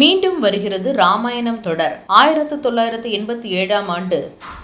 மீண்டும் வருகிறது ராமாயணம் தொடர். ஆயிரத்து தொள்ளாயிரத்து எண்பத்தி ஏழாம் ஆண்டு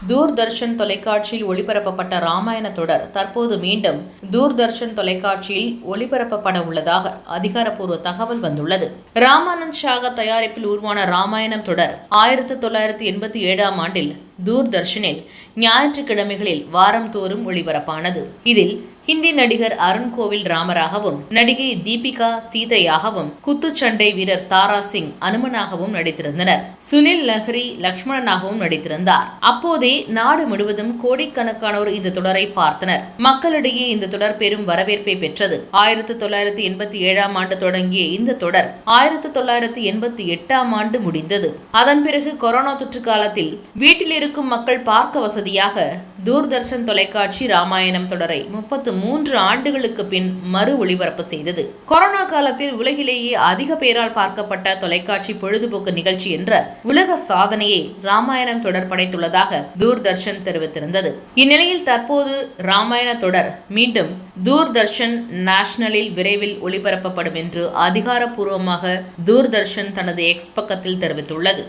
தூர்தர்ஷன் தொலைக்காட்சியில் ஒளிபரப்பப்பட்ட ராமாயண தொடர் தற்போது மீண்டும் தூர்தர்ஷன் தொலைக்காட்சியில் ஒளிபரப்பப்பட உள்ளதாக அதிகாரப்பூர்வ தகவல் வந்துள்ளது. ராமானந்த் ஷாக தயாரிப்பில் உருவான ராமாயணம் தொடர் ஆயிரத்து தொள்ளாயிரத்து எண்பத்தி ஏழாம் ஆண்டில் தூர்தர்ஷனில் ஞாயிற்றுக்கிழமைகளில் வாரந்தோறும் ஒளிபரப்பானது. இதில் ஹிந்தி நடிகர் அருண் கோவில் ராமராகவும் நடிகை தீபிகா சீதையாகவும் குத்துச்சண்டை வீரர் தாரா சிங் அனுமனாகவும் நடித்திருந்தனர். சுனில் லஹரி லக்ஷ்மணனாகவும் நடித்திருந்தார். அப்போதே நாடு முழுவதும் கோடிக்கணக்கானோர் இந்த தொடரை பார்த்தனர். மக்களிடையே இந்த தொடர் பெரும் வரவேற்பை பெற்றது. ஆயிரத்தி தொள்ளாயிரத்தி எண்பத்தி ஏழாம் ஆண்டு தொடங்கிய இந்த தொடர் ஆயிரத்தி தொள்ளாயிரத்தி எண்பத்தி எட்டாம் ஆண்டு முடிந்தது. அதன் பிறகு கொரோனா தொற்று காலத்தில் வீட்டில் இருக்கும் மக்கள் பார்க்க வசதியாக தூர்தர்ஷன் தொலைக்காட்சி ராமாயணம் தொடரை முப்பத்து மூன்று ஆண்டுகளுக்கு பின் மறு ஒளிபரப்பு செய்தது. கொரோனா காலத்தில் உலகிலேயே அதிக பேரால் பார்க்கப்பட்ட தொலைக்காட்சி பொழுதுபோக்கு நிகழ்ச்சி என்ற உலக சாதனையை ராமாயணம் தொடர் படைத்துள்ளதாக தூர்தர்ஷன் தெரிவித்திருந்தது. இந்நிலையில் தற்போது ராமாயண தொடர் மீண்டும் தூர்தர்ஷன் நேஷனலில் விரைவில் ஒளிபரப்பப்படும் என்று அதிகாரப்பூர்வமாக தூர்தர்ஷன் தனது எக்ஸ் பக்கத்தில் தெரிவித்துள்ளது.